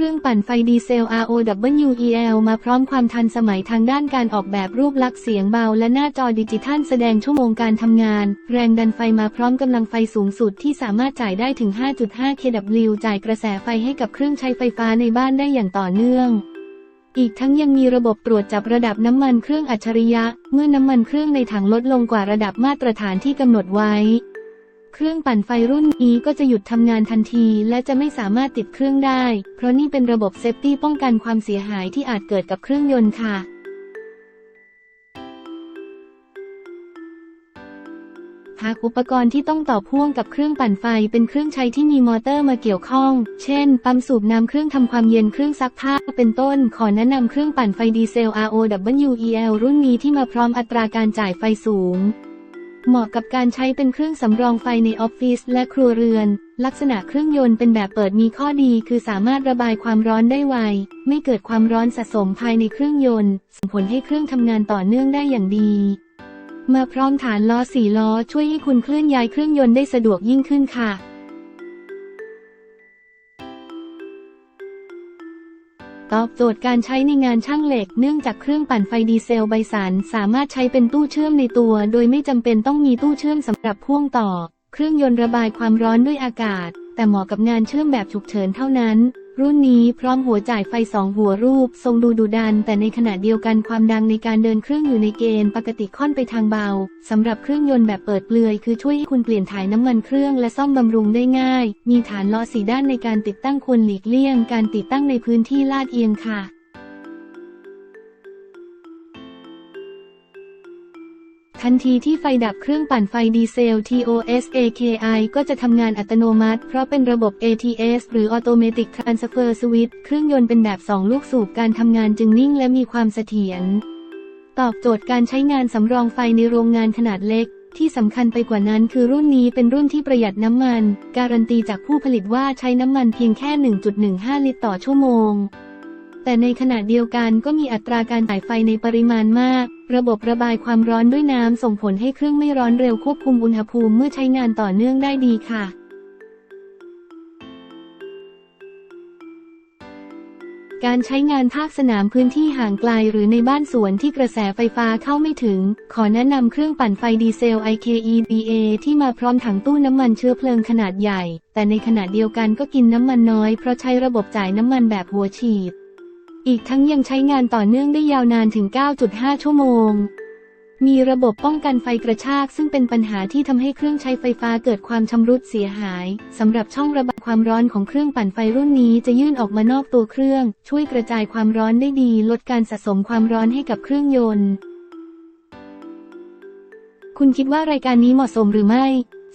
เครื่องปั่นไฟดีเซล ROWEL มาพร้อมความทันสมัยทางด้านการออกแบบรูปลักษณ์เสียงเบา และหน้าจอดิจิทัลแสดงชั่วโมงการทำงาน แรงดันไฟมาพร้อมกำลังไฟสูงสุดที่สามารถจ่ายได้ถึง 5.5 kW จ่ายกระแสไฟให้กับเครื่องใช้ไฟฟ้าในบ้านได้อย่างต่อเนื่องอีกทั้งยังมีระบบตรวจจับระดับน้ำมันเครื่องอัจฉริยะ เมื่อน้ำมันเครื่องในถังลดลงกว่าระดับมาตรฐานที่กำหนดไว้ เครื่องปั่นไฟรุ่นนี้ก็จะหยุดทำงานทันที และจะไม่สามารถติดเครื่องได้ เพราะนี่เป็นระบบเซฟตี้ป้องกันความเสียหายที่อาจเกิดกับเครื่องยนต์ค่ะหากอุปกรณ์ที่ต้องต่อพ่วงกับเครื่องปั่นไฟเป็นเครื่องใช้ที่มีมอเตอร์มาเกี่ยวข้อง เช่น ปั๊มสูบน้ำเครื่องทำความเย็นเครื่องซักผ้า เป็นต้น ขอแนะนำเครื่องปั่นไฟดีเซล ROWEL รุ่นนี้ที่มาพร้อมอัตราการจ่ายไฟสูง เหมาะกับการใช้เป็นเครื่องสำรองไฟในออฟฟิศและครัวเรือน ลักษณะเครื่องยนต์เป็นแบบเปิดมีข้อดีคือสามารถระบายความร้อนได้ไว ไม่เกิดความร้อนสะสมภายในเครื่องยนต์ ส่งผลให้เครื่องทำงานต่อเนื่องได้อย่างดี มาพร้อมฐานล้อสี่ล้อช่วยให้คุณเคลื่อนย้ายเครื่องยนต์ได้สะดวกยิ่งขึ้นค่ะ ตอบโจทย์การใช้ในงานช่างเหล็ก เนื่องจากเครื่องปั่นไฟดีเซลไบสันสามารถใช้เป็นตู้เชื่อมในตัว โดยไม่จำเป็นต้องมีตู้เชื่อมสำหรับพ่วงต่อ เครื่องยนต์ระบายความร้อนด้วยอากาศ แต่เหมาะกับงานเชื่อมแบบฉุกเฉินเท่านั้น รุ่นนี้พร้อมหัวจ่ายไฟสองหัวรูป ทรงดูดุดัน แต่ในขณะเดียวกันความดังในการเดินเครื่องอยู่ในเกณฑ์ปกติค่อนไปทางเบาสำหรับเครื่องยนต์แบบเปิดเปลือย คือช่วยให้คุณเปลี่ยนถ่ายน้ำมันเครื่องและซ่อมบำรุงได้ง่าย มีฐานล้อสีด้านในการติดตั้งควรหลีกเลี่ยง การติดตั้งในพื้นที่ลาดเอียงค่ะ ทันทีที่ไฟดับเครื่องปั่นไฟดีเซล TOSAKI ก็จะทำงานอัตโนมัติ เพราะเป็นระบบ ATS หรือ Automatic Transfer Switch เครื่องยนต์เป็นแบบ 2 ลูกสูบการทำงานจึงนิ่งและมีความเสถียร ตอบโจทย์การใช้งานสำรองไฟในโรงงานขนาดเล็ก ที่สำคัญไปกว่านั้นคือรุ่นนี้เป็นรุ่นที่ประหยัดน้ำมัน การันตีจากผู้ผลิตว่าใช้น้ำมันเพียงแค่ 1.15 ลิตรต่อชั่วโมง แต่ในขณะเดียวกันก็มีอัตราการจ่ายไฟในปริมาณมาก ระบบระบายความร้อนด้วยน้ำส่งผลให้เครื่องไม่ร้อนเร็วควบคุมอุณหภูมิเมื่อใช้งานต่อเนื่องได้ดีค่ะการใช้งานภาคสนามพื้นที่ห่างไกลหรือในบ้านสวนที่กระแสไฟฟ้าเข้าไม่ถึง ขอแนะนำเครื่องปั่นไฟดีเซล IKEBA ที่มาพร้อมถังตู้น้ำมันเชื้อเพลิงขนาดใหญ่ แต่ในขณะเดียวกันก็กินน้ำมันน้อยเพราะใช้ระบบจ่ายน้ำมันแบบหัวฉีด อีกทั้งยังใช้งานต่อเนื่องได้ยาวนานถึง 9.5 ชั่วโมง มีระบบป้องกันไฟกระชาก ซึ่งเป็นปัญหาที่ทำให้เครื่องใช้ไฟฟ้าเกิดความชำรุดเสียหายสำหรับช่องระบายความร้อนของเครื่องปั่นไฟรุ่นนี้จะยื่นออกมานอกตัวเครื่อง ช่วยกระจายความร้อนได้ดี ลดการสะสมความร้อนให้กับเครื่องยนต์ คุณคิดว่ารายการนี้เหมาะสมหรือไม่